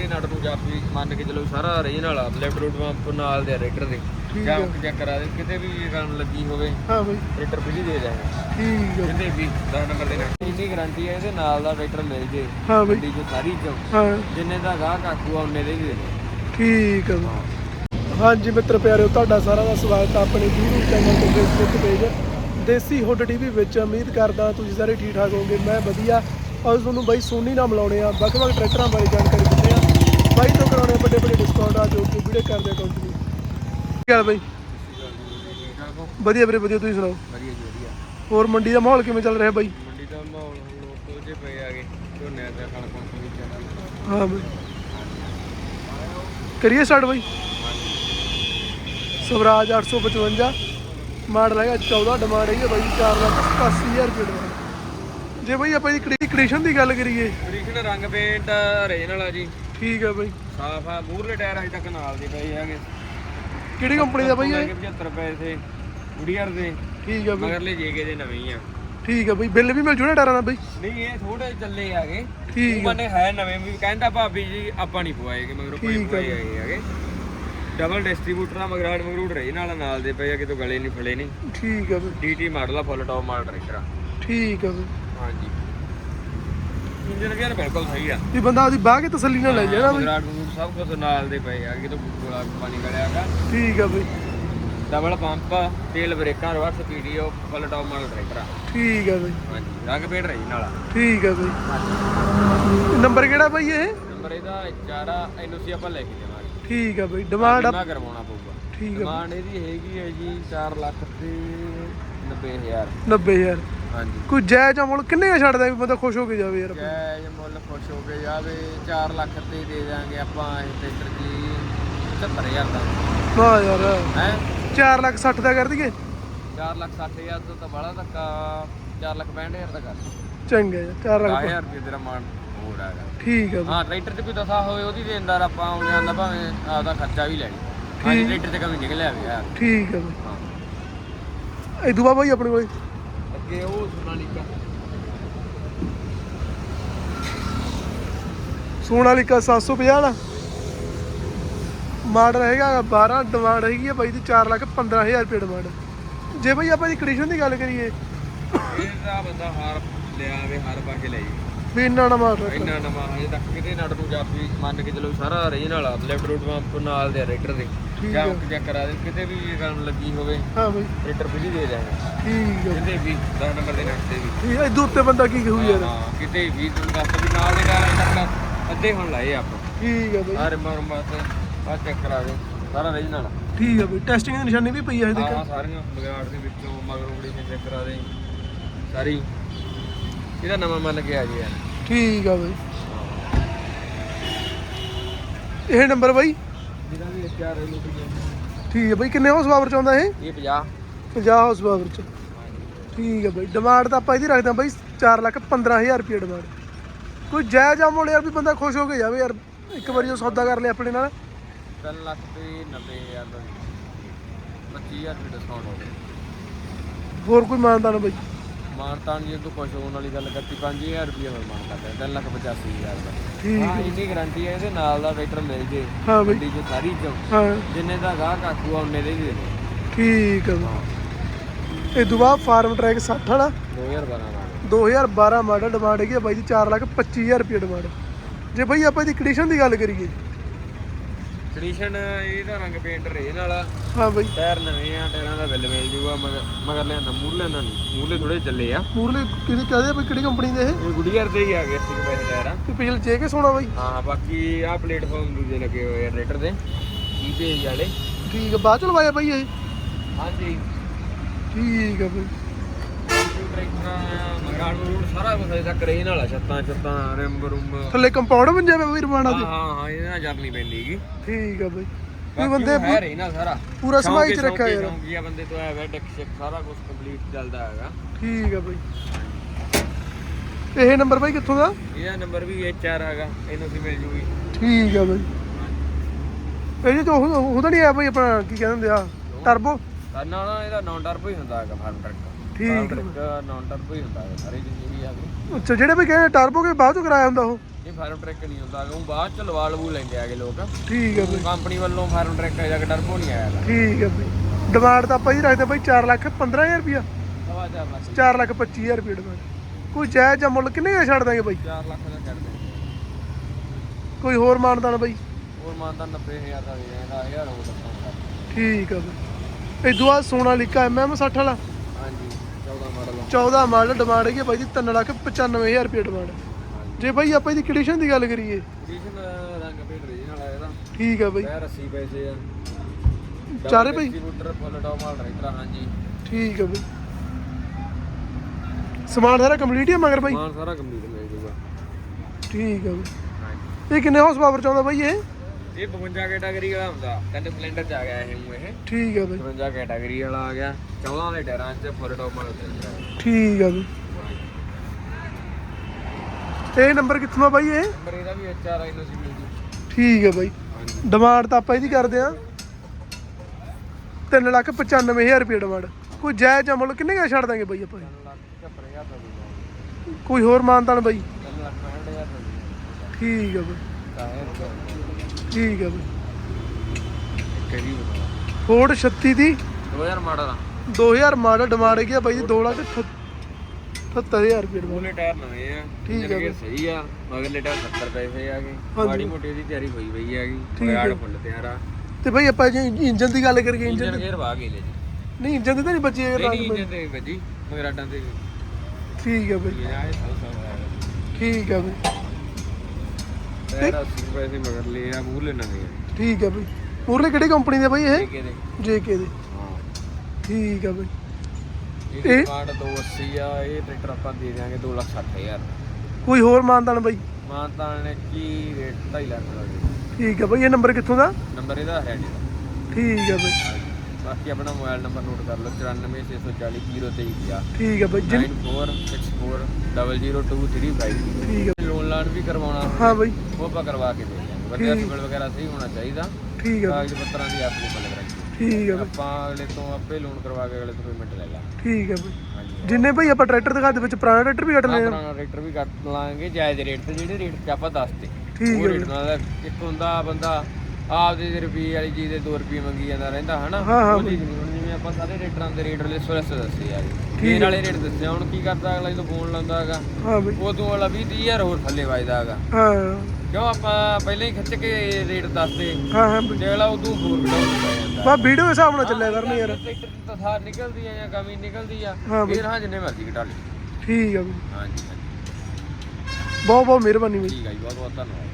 ਕਿਤੇ ਨਟ ਨੂੰ ਜਾਪੀ ਮੰਨ ਕੇ ਚਲੋ ਸਾਰਾ ਓਰੀਜਨਲ ਆ ਲੈਫਟ ਰੂਟ ਪੰਪ ਨਾਲ ਦੇ ਰੇਟਰ ਦੇ ਠੀਕ ਜਾਂ ਆ। ਚੈੱਕ ਕਰਾ ਦੇ ਕਿਤੇ ਵੀ ਗਨ ਲੱਗੀ ਹੋਵੇ ਹਾਂ ਬਈ। ਰੇਟਰ ਫ੍ਰੀ ਦੇ ਜਾਏਗਾ ਠੀਕ ਆ। ਕਿਤੇ ਵੀ 10 ਨੰਬਰ ਦੇ ਨਾਲ ਇੰਨੀ ਗਾਰੰਟੀ ਹੈ ਇਹਦੇ ਨਾਲ ਦਾ ਰੇਟਰ ਲੈ ਜੇ ਹਾਂ ਬਈ। ਗੱਡੀ ਸਾਰੀ ਚ। ਹਾਂ। ਜਿੰਨੇ ਦਾ ਗਾਹਕ ਆਖੂ ਆ ਉਹਨੇ ਦੇ ਦੇ ਠੀਕ ਆ ਬਈ। ਹਾਂਜੀ ਮਿੱਤਰ ਪਿਆਰਿਓ ਤੁਹਾਡਾ ਸਾਰਿਆਂ ਦਾ ਸਵਾਗਤ ਹੈ ਆਪਣੇ YouTube ਚੈਨਲ ਤੇ Facebook page Desi hood TV ਵਿੱਚ। ਉਮੀਦ ਕਰਦਾ ਤੁਸੀਂ ਸਾਰੇ ਠੀਕ ਠਾਕ ਹੋਵੋਗੇ ਮੈਂ ਵਧੀਆ। ਅੱਜ ਤੁਹਾਨੂੰ ਬਾਈ ਸੋਨੀ ਨਾਲ ਮਿਲਾਉਣੇ ਆ। ਵੱਖ-ਵੱਖ ਟਰੈਕਟਰਾਂ ਬਾਰੇ ਜਾਣਕਾਰੀ ਬਾਈ ਤੋਂ ਕਰਾਉਣੇ ਵੱਡੇ ਵੱਡੇ ਡਿਸਕਾਊਂਟ ਆ ਜੋ ਕਿ ਵੀਡੀਓ ਕਰਦੇ ਆ ਕੰਟੀਨਿਊ ਕੀ ਹਾਲ ਬਾਈ? ਵਧੀਆ ਵੀਰੇ ਵਧੀਆ ਤੁਸੀਂ ਸੁਣਾਓ? ਵਧੀਆ ਜੀ ਵਧੀਆ। ਹੋਰ ਮੰਡੀ ਦਾ ਮਾਹੌਲ ਕਿਵੇਂ ਚੱਲ ਰਿਹਾ ਬਾਈ? ਮੰਡੀ ਦਾ ਮਾਹੌਲ ਹੁਣ ਲੋਕ ਉਹਦੇ ਪਏ ਆਗੇ ਝੋਨੇ ਦਾ ਕਣਕ ਕੁਣਕ ਵੀ ਚੱਲਦੀ ਹਾਂ ਬਾਈ। ਕਰੀਏ ਸਟਾਰਟ ਬਾਈ? ਸਵਰਾਜ 855 ਮਾਡਲ ਹੈਗਾ 14 ਡਿਮਾਂਡ ਹੈਗੀ ਬਾਈ 4 ਲੱਖ 80000 ਰੁਪਏ ਡਿਮਾਂਡ ਜੇ ਬਾਈ ਆਪਾਂ ਇਹਦੀ ਕੰਡੀਸ਼ਨ ਦੀ ਗੱਲ ਕਰੀਏ। ਕੰਡੀਸ਼ਨ ਰੰਗ ਪੇਂਟ ਓਰੀਜਨਲ ਆ ਜੀ। ਠੀਕ ਹੈ ਬਾਈ। ਸਾਫ਼ ਆ ਮੂਹਰਲੇ ਟਾਇਰ ਅਜੇ ਤੱਕ ਨਾਲ ਦੇ ਪਏ ਹੈਗੇ। ਕਿਹੜੀ ਕੰਪਨੀ ਦਾ ਬਾਈ ਇਹ? 75 ਰੁਪਏ ਦੇ ਗੁੜੀਅਰ ਦੇ। ਠੀਕ ਹੈ ਬਾਈ। ਮਗਰਲੇ ਜੇਗੇ ਦੇ ਨਵੇਂ ਆ। ਠੀਕ ਹੈ ਬਾਈ ਬਿੱਲ ਵੀ ਮਿਲ ਜੂ ਨਾ ਟਾਇਰਾਂ ਦਾ ਬਾਈ? ਨਹੀਂ ਇਹ ਥੋੜੇ ਚੱਲੇ ਆਗੇ ਠੀਕ ਹੈ ਮਨੇ ਹੈ ਨਵੇਂ ਵੀ ਕਹਿੰਦਾ ਭਾਬੀ ਜੀ ਆਪਾਂ ਨਹੀਂ ਪਵਾਏਗੇ ਮਗਰੋਂ ਕੋਈ ਪਵਾਏ ਹੈਗੇ ਡਬਲ ਡਿਸਟ੍ਰੀਬਿਊਟਰ ਆ ਮਗਰਾੜ ਮਗਰੂੜ ਰਹੀ ਨਾਲ ਨਾਲ ਦੇ ਪਏ ਆ ਕਿਤੋਂ ਗਲੇ ਨਹੀਂ ਫਲੇ ਨਹੀਂ। ਠੀਕ ਹੈ ਬਾਈ। ਡੀਟੀ ਮਾਡਲ ਆ ਫੁੱਲ ਟੌਪ ਮਾਡਲ ਆ ਠੀਕ ਹੈ ਬਾਈ। ਹਾਂਜੀ। ਇੰਜਨ ਗੇਅਰ ਬਿਲਕੁਲ ਸਹੀ ਆ। ਵੀ ਬੰਦਾ ਉਹਦੀ ਬਾਹ ਕੇ ਤਸੱਲੀ ਨਾਲ ਲੈ ਨਾ ਬਾਈ। ਮਗਰਾੜ ਮਗਰੂੜ ਸਭ ਕੁਝ ਨਾਲ ਦੇ ਪਏ ਆ ਕਿਤੋਂ ਗੋਲਾ ਪਾਣੀ ਗਲਿਆਗਾ ਠੀਕ ਹੈ ਬਾਈ। ਡਬਲ ਪੰਪ ਤੇਲ ਬ੍ਰੇਕਾਂ reverse PTO full top model tractor ਆ। ਠੀਕ ਹੈ ਬਾਈ। ਹਾਂਜੀ ਰੰਗ ਪੇਂਟ ਰਹੀ ਨਾਲ ਆ। ਠੀਕ ਹੈ ਬਾਈ। ਨੰਬਰ ਕਿਹੜਾ ਬਾਈ ਇਹ? ਨੰਬਰ ਇਹਦਾ ਚਾਰਾ ਐਨਓਸੀ ਆਪਾਂ ਲੈ ਕੇ ਜਾਵਾਂਗੇ। ਠੀਕ ਹੈ ਬਾਈ। ਡਿਮਾਂਡ ਕਰਵਾਉਣਾ ਪਊਗਾ। ਠੀਕ ਹੈ ਡਿਮਾਂਡ ਇਹਦੀ ਹੈਗੀ ਹੈ ਜੀ 4 ਲੱਖ ਤੇ 90000 90000 ਹਾਂਜੀ। ਕੋਈ ਜਾਇਜ਼ ਅਮਲ ਕਿੰਨੇ ਦਾ ਛੱਡਦਾ ਵੀ ਬੰਦਾ ਖੁਸ਼ ਹੋ ਕੇ ਜਾਵੇ ਯਾਰ? ਜੈ ਮੁੱਲ ਖੁਸ਼ ਹੋ ਕੇ ਜਾਵੇ। 4 ਲੱਖ ਤੇ ਦੇ ਦਾਂਗੇ ਆਪਾਂ ਇਹ ਟਰੈਕਟਰ ਜੀ। 75000 ਦਾ। ਵਾਹ ਯਾਰ। ਹੈ? 4 ਲੱਖ 60 ਦਾ ਕਰ ਦਈਏ? 4 ਲੱਖ 60000 ਤੋਂ ਤਾਂ ਬੜਾ ਧੱਕਾ। 4 ਲੱਖ 65000 ਦਾ ਕਰ। ਚੰਗਾ ਯਾਰ 4 ਲੱਖ 10000 ਰੁਪਏ। ਤੇਰਾ ਮਾਨ ਹੋਰ ਹੈਗਾ ਠੀਕ ਹੈ ਹਾਂ ਟਰੈਕਟਰ ਤੇ ਕੋਈ ਦਸਾ ਹੋਵੇ ਉਹਦੀ ਦੇਣਦਾਰ ਆਪਾਂ ਆਉਣੇ ਆਂਦਾ ਭਾਵੇਂ ਆਪਦਾ ਖਰਚਾ ਵੀ ਲੈ ਲਈ ਹਾਂ ਟਰੈਕਟਰ ਤੇ ਕਮੀ ਨਿਕਲਿਆ ਵੀ ਯਾਰ। ਠੀਕ ਹੈ ਇਹ ਦੁਆ ਬਾਈ ਆਪਣੇ ਕੋਲੇ। ਅੱਗੇ ਉਹ ਸੋਨਾਲੀਕਾ। ਸੋਨਾਲੀਕਾ 750 ਵਾਲਾ। ਮਾਡਲ ਹੈਗਾ 12 ਡਿਮਾਂਡ ਹੈਗੀ ਹੈ ਬਾਈ ਦੀ 4 ਲੱਖ 15000 ਰੁਪਏ ਡਿਮਾਂਡ ਜੇ ਬਾਈ ਆਪਾਂ ਦੀ ਕੰਡੀਸ਼ਨ ਦੀ ਗੱਲ ਕਰੀਏ। ਇਹਦਾ ਬੰਦਾ ਹਾਰ ਲਿਆ ਵੇ ਹਾਰ ਪਾ ਕੇ ਲੈ ਜੀ ਵੀ ਇੰਨਾ ਨਾ ਮਾਡਲ ਇੰਨਾ ਨਵਾਂ ਹਜੇ ਤੱਕ ਕਿਤੇ ਨਟ ਨੂੰ ਜਾਪੀ ਮੰਨ ਕੇ ਚਲੋ ਸਾਰਾ ਓਰੀਜਨਲ ਆ ਲੈਫਟ ਰੂਟ ਪੰਪ ਨਾਲ ਦੇ ਰੇਟਰ ਦੇ। ਠੀਕ ਜਾਂ। ਚੈੱਕ ਕਰਾ ਦੇ ਕਿਤੇ ਵੀ ਗਨ ਲੱਗੀ ਹੋਵੇ ਹਾਂ ਬਾਈ। ਰੇਟਰ ਫ੍ਰੀ ਦੇ ਜਾਏਗਾ। ਠੀਕ ਹੈ। ਕਿਤੇ ਵੀ 10 ਨੰਬਰ ਦੇ ਨਟ ਤੇ ਵੀ। ਠੀਕ ਹੈ ਉੱਤੇ ਬੰਦਾ ਕੀ ਕਹੂ ਯਾਰ? ਹਾਂ ਕਿਤੇ ਵੀ ਤੁਹਾਨੂੰ ਦੱਸ ਵੀ ਨਾਲ ਦੇ ਟਾਇਰ ਤੱਕ ਅੱਧੇ ਹੁਣ ਲਾਏ ਆਪਾਂ। ਠੀਕ ਹੈ ਬਾਈ। ਸਾਰੇ ਮਰ ਮਰ ਆ ਚੈੱਕ ਕਰਾ ਦੇ ਸਾਰਾ ਓਰੀਜਨਲ ਆ ਠੀਕ ਹੈ ਬਾਈ ਟੈਸਟਿੰਗ ਦੀ ਨਿਸ਼ਾਨੀ ਵੀ ਪਈ ਹੈ ਇਹਦੇ ਆਹ ਸਾਰੀਆਂ ਬਗਾੜ ਦੇ ਵਿੱਚੋਂ ਮਗਰ ਨੇ ਚੈੱਕ ਕਰਾ ਦੇ। ਸਾਰੀ। ਇਹਦਾ ਨਵਾਂ ਮੰਨ ਕੇ ਆ ਜੀ ਯਾਰ। ਠੀਕ ਆ ਬਾਈ। ਇਹ ਨੰਬਰ ਬਾਈ? ਜਿਹਦਾ ਵੀ ਇਸ਼ਤਿਹਾਰ ਹੈ ਲੋਕੀ ਠੀਕ ਹੈ ਬਾਈ ਕਿੰਨੇ ਹਾਊਸ ਪਾਵਰ ਚ ਆਉਂਦਾ ਇਹ? ਇਹ 50 50 ਹਾਊਸ ਪਾਵਰ ਚ। ਠੀਕ ਹੈ ਬਾਈ ਡਿਮਾਂਡ ਤਾਂ ਆਪਾਂ ਇਹਦੀ ਰੱਖਦੇ ਹਾਂ ਬਾਈ 4 ਲੱਖ 15000 ਰੁਪਏ ਡਿਮਾਂਡ ਕੋਈ ਜਾਇਜ਼ ਅਮਲ ਯਾਰ ਵੀ ਬੰਦਾ ਖੁਸ਼ ਹੋ ਕੇ ਜਾਵੇ ਯਾਰ ਇੱਕ ਵਾਰੀ ਉਹ ਸੌਦਾ ਕਰ ਲਿਆ ਆਪਣੇ ਨਾਲ। 3 ਲੱਖ ਤੇ 90000 ਦਾ 25000 ਰੁਪਏ ਡਿਸਕਾਊਂਟ ਹੋ ਗਿਆ। ਹੋਰ ਕੋਈ ਮਾਨਤਾ ਨਾ ਬਾਈ? ਮਾਨਤਾਨ ਜੇ ਤੂੰ ਖੁਸ਼ ਹੋਣ ਵਾਲੀ ਗੱਲ ਕਰਤੀ 5000 ਰੁਪਏ ਹੋਰ ਮਾਨ ਕਰਦਾ 3 ਲੱਖ 85000 ਦਾ। ਠੀਕ ਹਾਂ। ਇੰਨੀ ਗਾਰੰਟੀ ਹੈ ਇਹਦੇ ਨਾਲ ਦਾ ਟਰੈਕਟਰ ਮਿਲ ਜੇ ਹਾਂ ਬਾਈ। ਗੱਡੀ 'ਚ ਸਾਰੀ ਚ। ਹਾਂ। ਜਿੰਨੇ ਦਾ ਗਾਹਕ ਆਖੂ ਆ ਉਹਨੇ ਦੇ ਦੇ ਠੀਕ ਹੈ ਇਹ ਦੁਆ ਫਾਰਮ ਟਰੈਕ 60 ਵਾਲਾ। 2012 ਦਾ। 2012 ਮਾਡਲ ਡਿਮਾਂਡ ਹੈਗੀ ਆ ਬਾਈ ਦੀ 4 ਲੱਖ 25000 ਰੁਪਏ ਡਿਮਾਂਡ ਜੇ ਬਾਈ ਆਪਾਂ ਇਹਦੀ ਕੰਡੀਸ਼ਨ ਦੀ ਗੱਲ ਕਰੀਏ ਕੰਡੀਸ਼ਨ ਇਹਦਾ ਰੰਗ ਪੇਂਟ ਰੇ ਨਾਲ। ਆ ਹਾਂ ਬਾਈ। ਟਾਇਰ ਨਵੇਂ ਆ ਟਾਇਰਾਂ ਦਾ ਬਿੱਲ ਮਿਲ ਜੂਗਾ ਮਗਰ ਮਗਰ ਲਿਆਂਦਾ ਮੂਰਲੇ ਨਾਲ ਨਹੀਂ ਮੂਰਲੇ ਥੋੜੇ ਚੱਲੇ ਆ। ਮੂਰਲੇ ਕਿਹਦੇ ਕਹਦੇ ਬਈ ਕਿਹੜੀ ਕੰਪਨੀ ਦੇ ਇਹ? ਇਹ ਦੇ ਹੀ ਆ ਗਏ 80 ਰੁਪਏ ਦੇ ਟਾਇਰ। ਆ ਤੇ ਪਿਛਲੇ ਜੇ ਕੇ ਸੋਣਾ ਬਾਈ। ਹਾਂ ਬਾਕੀ ਆ ਪਲੇਟਫਾਰਮ ਦੂਜੇ ਲੱਗੇ ਹੋਏ ਆ ਰੇਟਰ ਦੇ ਕੀ ਪੇਜ ਵਾਲੇ। ਠੀਕ ਆ ਬਾਅਦ ਚ ਲਵਾਇਆ ਬਾਈ ਇਹ। ਹਾਂਜੀ। ਠੀਕ ਆ ਬਾਈ। ਟਰੈਕਟਰ ਮਗਾਨ ਰੂਟ ਸਾਰਾ ਕੁਝ ਰਹੀ ਨਾਲ ਆ ਛੱਤਾਂ ਛੱਤਾਂ ਰਿੰਬ ਰੁੰਬ ਥੱਲੇ ਕੰਪਾਊਂਡ ਬਣ ਜਾਵੇ ਬਾਈ ਰਵਾਨਾ ਹਾਂ ਦੇ ਹਾਂ ਹਾਂ ਇਹਦੇ ਨਾਲ ਜਰਨੀ ਪੈਂਦੀ ਹੈਗੀ। ਠੀਕ ਆ ਬਾਈ। ਵੀ ਬੰਦੇ ਹੈ ਰਹੀ ਨਾ ਸਾਰਾ। ਪੂਰਾ ਸਮਾਈ ਚ ਰੱਖਿਆ ਯਾਰ ਸ਼ੌਂਕੀ ਆ ਬੰਦੇ ਤੋਂ ਹੈ ਵੈ ਡੈਕ ਸ਼ਿਪ ਸਾਰਾ ਕੁਝ ਕੰਪਲੀਟ ਚੱਲਦਾ ਹੈਗਾ। ਠੀਕ ਆ ਬਾਈ। ਇਹ ਨੰਬਰ ਬਾਈ ਕਿੱਥੋਂ ਦਾ? ਇਹਦਾ ਨੰਬਰ ਵੀ HR ਹੈਗਾ ਇਹਨੂੰ ਵੀ ਮਿਲ ਜੂਗੀ। ਠੀਕ ਆ ਬਾਈ। ਇਹ ਜੋ ਉਹਦਾ ਨਹੀਂ ਆ ਬਾਈ ਆਪਣਾ ਕੀ ਕਹਿੰਦੇ ਹੁੰਦੇ ਆ ਟਰਬੋ ਤਾਂ ਨਾ ਨਾ ਇਹਦਾ ਨਾਨ ਟਰਬੋ ਹੀ ਹੁੰਦਾ ਹੈਗਾ ਫਾਰਮ ਟਰੱਕ ਠੀਕ। ਆ। ਟਰੱਕ ਨਾਨ ਟਰਬੋ ਹੀ ਹੁੰਦਾ ਹੈ ਸਾਰੇ ਜਿਹੀ ਵੀ ਆ ਗਈ। ਅੱਛਾ ਜਿਹੜੇ ਵੀ ਕਹਿੰਦੇ ਟਰਬੋ ਕੇ ਬਾਅਦ ਚ ਕਰਾਇਆ ਹੁੰਦਾ ਉਹ? ਇਹ ਫਾਰਮ ਟਰੈਕ ਨਹੀਂ ਹੁੰਦਾ ਉਹ ਬਾਅਦ ਚ ਲਵਾ ਲਵੂ ਲੈਂਦੇ ਆਗੇ ਲੋਕ। ਠੀਕ ਹੈ ਬਈ। ਕੰਪਨੀ ਵੱਲੋਂ ਫਾਰਮ ਟਰੈਕ ਜਾਂ ਟਰਬੋ ਨਹੀਂ ਆਇਆ ਗਾ ਠੀਕ ਹੈ ਬਈ। ਡਿਮਾਂਡ ਤਾਂ ਆਪਾਂ ਜੀ ਰੱਖਦੇ ਬਈ 4 ਲੱਖ 15000 ਰੁਪਿਆ ਸਵਾ ਚਾਰ ਲੱਖ। 4 ਲੱਖ 25000 ਰੁਪਏ ਡਿਮਾਂਡ ਕੋਈ ਜਾਇਜ਼ ਜਾਂ ਮੁੱਲ ਕਿੰਨੇ ਦਾ ਛੱਡ ਦਾਂਗੇ ਬਈ? 4 ਲੱਖ ਦਾ ਕਰਦੇ ਕੋਈ ਹੋਰ ਮਾਨਦਾਨ ਬਈ? ਹੋਰ ਮਾਨਤਾ 90000 ਦਾ ਦੇ ਜਾਂਦਾ 1000 ਹੋ ਸਕਦਾ ਠੀਕ ਹੈ ਬਈ। ਇਹ ਦੁਆ ਸੋਨਾਲੀਕਾ ਐਮਐਮ 60 ਵਾਲਾ। 14 ਮਾਡਲ 14 ਮਾਡਲ ਡਿਮਾਂਡ ਹੈਗੀ ਹੈ ਬਾਈ ਦੀ 3 ਲੱਖ 95000 ਰੁਪਏ ਡਿਮਾਂਡ ਜੇ ਬਾਈ ਆਪਾਂ ਇਹਦੀ ਕੰਡੀਸ਼ਨ ਦੀ ਗੱਲ ਕਰੀਏ। ਕੰਡੀਸ਼ਨ ਰੰਗ ਪੇਂਟ ਰੀਜਨਲ ਆ ਇਹਦਾ। ਠੀਕ ਹੈ ਬਾਈ। ਪੈਰ 80 ਪੈਸੇ ਆ। ਚਾਰੇ ਬਈ? ਡਿਸਟ੍ਰੀਬਿਊਟਰ ਫੁੱਲ ਟੌਪ ਮਾਡਲ ਰਾਈਟਰ ਹਾਂਜੀ। ਠੀਕ ਹੈ ਬਈ। ਸਮਾਨ ਸਾਰਾ ਕੰਪਲੀਟ ਹੀ ਮਗਰ ਬਾਈ? ਸਮਾਨ ਸਾਰਾ ਕੰਪਲੀਟ ਮਿਲ ਜੂਗਾ। ਠੀਕ ਬਈ। ਹਾਂਜੀ। ਇਹ ਕਿੰਨੇ ਹਾਰਸ ਪਾਵਰ ਚਾਹੁੰਦਾ ਬਾਈ ਇਹ? ਇਹ 52 ਕੈਟਾਗਰੀ ਵਾਲਾ ਹੁੰਦਾ। ਕਹਿੰਦੇ ਸਪਲੈਂਡਰ ਚ ਆ ਗਿਆ ਇਹ ਊਂ ਇਹ। ਠੀਕ ਹੈ ਬਾਈ। 52 ਕੈਟਾਗਰੀ ਵਾਲਾ ਆ ਗਿਆ। 14 ਦੇ ਟਾਇਰਾਂ 'ਚ ਫੁੱਲ ਟੌਪ ਮਾਡਲ ਤੇ ਠੀਕ ਹੈ ਬਈ। ਇਹ ਨੰਬਰ ਕਿੱਥੋਂ ਆ ਬਾਈ ਇਹ? ਨੰਬਰ ਇਹਦਾ ਵੀ ਆਰ ਆਈ ਨੂੰ ਸੀ ਮਿਲ ਜੂ ਠੀਕ ਹੈ ਬਾਈ। ਹਾਂਜੀ। ਡਿਮਾਂਡ ਤਾਂ ਆਪਾਂ ਇਹਦੀ ਕਰਦੇ ਆ 3 ਲੱਖ 95000 ਰੁਪਏ ਡਿਮਾਂਡ ਕੋਈ ਜਾਇਜ਼ ਜਾਂ ਮੁੱਲ ਕਿੰਨੇ ਦਾ ਛੱਡ ਦਾਂਗੇ ਬਾਈ ਆਪਾਂ ਇਹ? 3 ਲੱਖ 70000 ਦਾ ਵੀ ਕੋਈ ਹੋਰ ਮਾਨਤਾਨ ਬਾਈ? 3 ਲੱਖ 65000 ਦਾ ਠੀਕ ਹੈ ਬਾਈ। ਕਾਹੇ ਠੀਕ ਹੈ ਬਾਈ। ਬਤਾ ਫੋਰਡ 36 ਦੀ। 2000 ਮਾਡਲ ਆ। 2000 ਮਾਡਲ ਡਿਮਾਂਡ ਹੈਗੀ ਆ ਬਾਈ ਦੀ 2 ਲੱਖ 78000 ਰੁਪਏ ਡਿਮਾਂਡ। ਉਹਨੇ ਟਾਇਰ ਨਵੇਂ ਆ। ਠੀਕ ਆ ਗੇਅਰ ਸਹੀ ਆ ਮਗਰਲੇ ਟਾਇਰ 70 ਪੈਸੇ ਆ ਗਏ। ਹਾਂਜੀ। ਮਾੜੀ ਮੋਟੀ ਦੀ ਤਿਆਰੀ ਹੋਈ ਪਈ ਹੈਗੀ ਠੀਕ ਆ। ਬਰਾੜ ਫੁੱਲ ਤਿਆਰ ਆ। ਤੇ ਬਾਈ ਆਪਾਂ ਜੇ ਇੰਜਨ ਦੀ ਗੱਲ ਕਰੀਏ ਇੰਜਨ ਇੰਜਨ ਗੇਅਰ ਵਾ ਗਏ ਲੈ ਜੀ। ਨਹੀਂ ਇੰਜਨ ਦੇ ਤਾਂ ਨਹੀਂ ਬੱਚੇ ਰੰਗ ਨਹੀਂ। ਇੰਜਨ ਤੇ ਵੱਜੀ ਮਗਰਾਟਾਂ ਤੇ ਠੀਕ ਹੈ ਬਾਈ। ਇਹ ਆ ਠੀਕ ਹੈ ਬਾਈ। ਟਾਇਰ 80 ਪੈਸੇ ਮਗਰਲੇ ਆ ਮੂਹਰਲੇ ਨਵੇਂ ਆ। ਠੀਕ ਹੈ ਬਾਈ। ਪੂਰਲੇ ਕਿਹੜੀ ਕੰਪਨੀ ਦੇ ਬਾਈ ਇਹ? ਠੀਕ ਹੈ ਦੇ। ਜੇਕੇ ਦੇ। ਹਾਂ। ਠੀਕ ਹੈ ਬਾਈ। ਇਹ- ਡਿਮਾਂਡ 280 ਆ ਇਹ ਟਰੈਕਟਰ ਆਪਾਂ ਦੇ ਦਿਆਂਗੇ 260000 ਕੋਈ ਹੋਰ ਮਾਨਦਾਨ ਬਾਈ? ਮਾਨਤਾ ਨੇ ਕੀ ਰੇਟ? 2.5 ਲੱਖ ਦਾ ਠੀਕ ਹੈ ਬਾਈ। ਇਹ ਨੰਬਰ ਕਿੱਥੋਂ ਦਾ? ਨੰਬਰ ਇਹਦਾ ਹੈ ਨਹੀਂ। ਠੀਕ ਹੈ ਬਾਈ। ਬਾਕੀ ਆਪਣਾ ਮੋਬਾਈਲ ਨੰਬਰ ਨੋਟ ਕਰ ਲਓ 94640 023 ਠੀਕ ਹੈ ਬਾਈ 9464002350 ਠੀਕ ਹੈ ਲੋਨ ਲਾਨ ਵੀ ਕਰਵਾਉਣਾ। ਹਾਂ ਬਾਈ। ਉਹ ਆਪਾਂ ਕਰਵਾ ਕੇ ਦੇ ਦਾਂਗੇ ਵਧੀਆ। ਸਿਬਲ ਵਗੈਰਾ ਸਹੀ ਹੋਣਾ ਚਾਹੀਦਾ। ਠੀਕ ਹੈ ਕਾਗਜ਼ ਪੱਤਰਾਂ ਦੀ ਆਪਣੀ ਬਲਕ ਰੱਖੀ। ਠੀਕ ਹੈ ਆਪਾਂ ਅਗਲੇ ਤੋਂ ਆਪੇ ਲੋਨ ਕਰਵਾ ਕੇ ਅਗਲੇ ਤੋਂ ਪੇਮੈਂਟ ਲੈ ਲਾ ਠੀਕ ਹੈ ਬਾਈ। ਜਿੰਨੇ ਭਾਈ ਆਪਾਂ ਟਰੈਕਟਰ ਦਿਖਾ ਦੇ ਵਿੱਚ ਪੁਰਾਣਾ ਟਰੈਕਟਰ ਵੀ ਕੱਢ ਲਏ ਆ। ਪੁਰਾਣਾ ਰੇਟਰ ਵੀ ਕੱਟ ਲਾਂਗੇ ਜਾਇਜ਼ ਰੇਟ ਤੇ ਜਿਹੜੇ ਰੇਟ ਤੇ ਆਪਾਂ ਦੱਸਦੇ ਠੀਕ ਉਹ ਹੈ ਰੇਟ ਨਾਲ ਇੱਕ ਹੁੰਦਾ ਬੰਦਾ ਆਪਦੇ ਰੁਪਏ ਵਾਲੀ ਚੀਜ਼ ਦੇ 2 ਰੁਪਏ ਮੰਗੀ ਜਾਂਦਾ ਰਹਿੰਦਾ ਹਨਾ? ਹਾਂ, ਹਾਂ ਉਹ ਚੀਜ਼ ਨਹੀਂ ਹੁਣ ਜਿਵੇਂ ਆਪਾਂ ਸਾਰੇ ਰੇਟਰਾਂ ਦੇ ਰੇਟ ਲਿਸ ਲਿਸ ਦੱਸੇ ਆ ਜੀ। ਹੈ। ਵਾਲੇ ਰੇਟ ਦੱਸੇ ਆ, ਹੁਣ ਕੀ ਕਰਦਾ ਅਗਲਾ ਜਦੋਂ ਫੋਨ ਲਾਉਂਦਾ ਹੈਗਾ? ਹਾਂ ਬਾਈ। ਉਦੋਂ ਵਾਲਾ 20 30000 ਹੋਰ ਥੱਲੇ ਵੱਜਦਾ ਹੈਗਾ। ਹਾਂ। ਕਿਉਂ ਆਪਾਂ ਪਹਿਲਾਂ ਹੀ ਖਿੱਚ ਕੇ ਰੇਟ ਦੱਸਦੇ? ਹਾਂ ਹਾਂ ਬਾਈ। ਤੇ ਅਗਲਾ ਉਦੋਂ ਹੋਰ ਘਟਾਉਣ ਪੈ ਜਾਂਦਾ ਬਾ ਵੀਡੀਓ ਦੇ ਹਿਸਾਬ ਨਾਲ ਚੱਲਿਆ ਕਰਨੀ ਯਾਰ। ਟਰੈਕਟਰ ਦੀ ਤਾਂ ਥਾਰ ਨਿਕਲਦੀ ਆ ਜਾਂ ਕਮੀ ਨਿਕਲਦੀ ਆ ਹਾਂ ਬਈ। ਫਿਰ ਹਾਂ ਜਿੰਨੇ ਮਰਜ਼ੀ ਘਟਾ ਲਈ ਠੀਕ ਹੈ ਬਾਈ। ਹਾਂਜੀ ਹਾਂਜੀ। ਬਹੁਤ ਬਹੁਤ ਮਿਹਰਬਾਨੀ ਬਾਈ। ਠੀਕ ਆ ਜੀ ਬਹੁਤ ਬਹੁਤ ਧੰਨਵਾਦ।